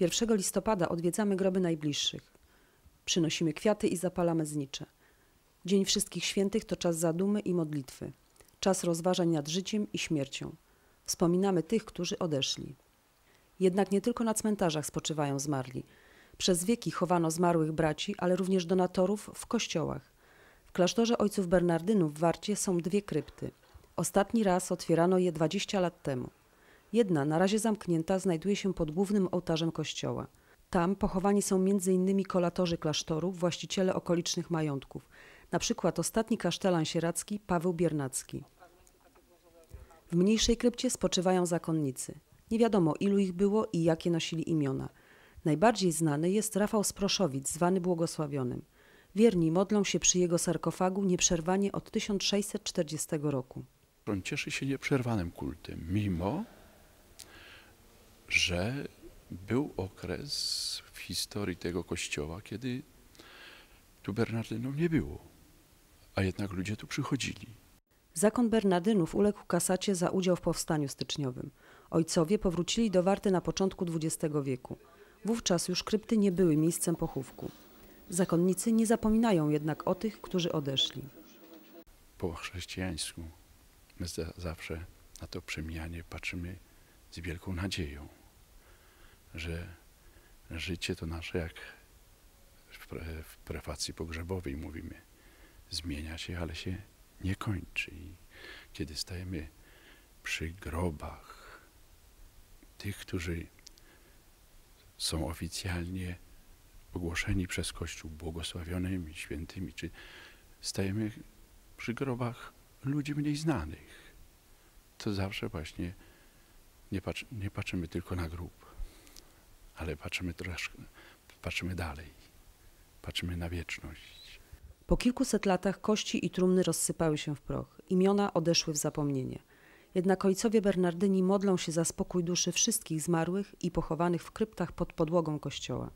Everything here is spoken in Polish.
1 listopada odwiedzamy groby najbliższych. Przynosimy kwiaty i zapalamy znicze. Dzień Wszystkich Świętych to czas zadumy i modlitwy, czas rozważań nad życiem i śmiercią. Wspominamy tych, którzy odeszli. Jednak nie tylko na cmentarzach spoczywają zmarli. Przez wieki chowano zmarłych braci, ale również donatorów w kościołach. W klasztorze ojców Bernardynów w Warcie są dwie krypty. Ostatni raz otwierano je 20 lat temu. Jedna, na razie zamknięta, znajduje się pod głównym ołtarzem kościoła. Tam pochowani są m.in. kolatorzy klasztoru, właściciele okolicznych majątków, na przykład ostatni kasztelan sieradzki Paweł Biernacki. W mniejszej krypcie spoczywają zakonnicy. Nie wiadomo ilu ich było i jakie nosili imiona. Najbardziej znany jest Rafał Sproszowic, zwany Błogosławionym. Wierni modlą się przy jego sarkofagu nieprzerwanie od 1640 roku. On cieszy się nieprzerwanym kultem, mimo że był okres w historii tego kościoła, kiedy tu Bernardynów nie było, a jednak ludzie tu przychodzili. Zakon Bernardynów uległ kasacie za udział w powstaniu styczniowym. Ojcowie powrócili do Warty na początku XX wieku. Wówczas już krypty nie były miejscem pochówku. Zakonnicy nie zapominają jednak o tych, którzy odeszli. Po chrześcijańsku my za, zawsze na to przemianie patrzymy z wielką nadzieją, że życie to nasze, jak w, pre, w prefacji pogrzebowej mówimy, zmienia się, ale się nie kończy. I kiedy stajemy przy grobach tych, którzy są oficjalnie ogłoszeni przez Kościół błogosławionymi, świętymi, czy stajemy przy grobach ludzi mniej znanych, to zawsze właśnie nie, patrzy, nie patrzymy tylko na grób, ale patrzymy troszkę, patrzymy dalej, patrzymy na wieczność. Po kilkuset latach kości i trumny rozsypały się w proch, imiona odeszły w zapomnienie. Jednak ojcowie Bernardyni modlą się za spokój duszy wszystkich zmarłych i pochowanych w kryptach pod podłogą kościoła.